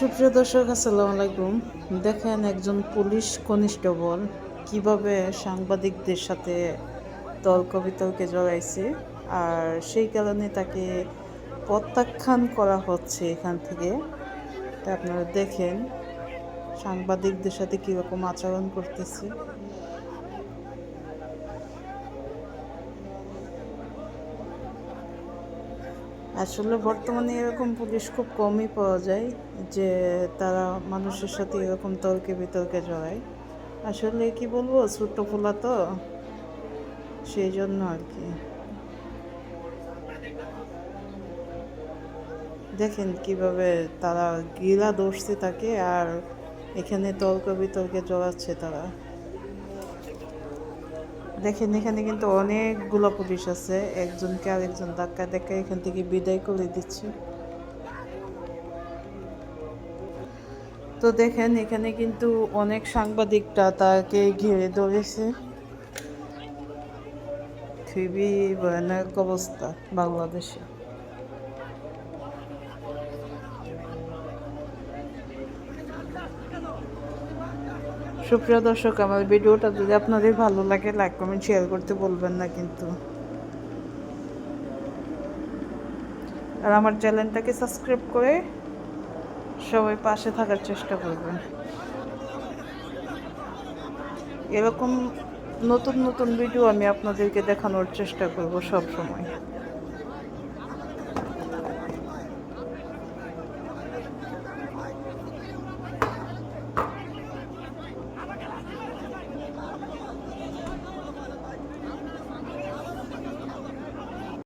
সুপ্রিয় দর্শক, আসসালামু আলাইকুম। দেখেন একজন পুলিশ কনিষ্ঠবল কীভাবে সাংবাদিকদের সাথে তর্ক বিতর্কে জড়াইছে আর সেই কারণে তাকে প্রত্যাখ্যান করা হচ্ছে এখান থেকে। তা আপনারা দেখেন সাংবাদিকদের সাথে কীরকম আচরণ করতেছে। আসলে বর্তমানে এরকম পুলিশ খুব কমই পাওয়া যায় যে তারা মানুষের সাথে এরকম তর্কে বিতর্কে জড়ায়। আসলে কি বলব, ছোট্ট পোলা তো, সেই জন্য আর কি। দেখেন কীভাবে তারা গিলা দোষছে তাকে আর এখানে তর্ক বিতর্কে জড়াচ্ছে তারা। দেখেন, এখানে কিন্তু অনেকগুলো পুলিশ আছে। একজনকে আরেকজন ধাক্কা ধাক্কা এখান থেকে বিদায় করে দিচ্ছে। তো দেখেন, এখানে কিন্তু অনেক সাংবাদিকটা তাকে ঘিরে ধরেছে। খুবই ভয়ানক অবস্থা বাংলাদেশে। সুপ্রিয় দর্শক, আমার ভিডিওটা যদি আপনাদের ভালো লাগে লাইক কমেন্ট শেয়ার করতে বলবেন না কিন্তু। আর আমার চ্যানেলটাকে সাবস্ক্রাইব করে সবাই পাশে থাকার চেষ্টা করবেন। এরকম নতুন নতুন ভিডিও আমি আপনাদেরকে দেখানোর চেষ্টা করব সব সময়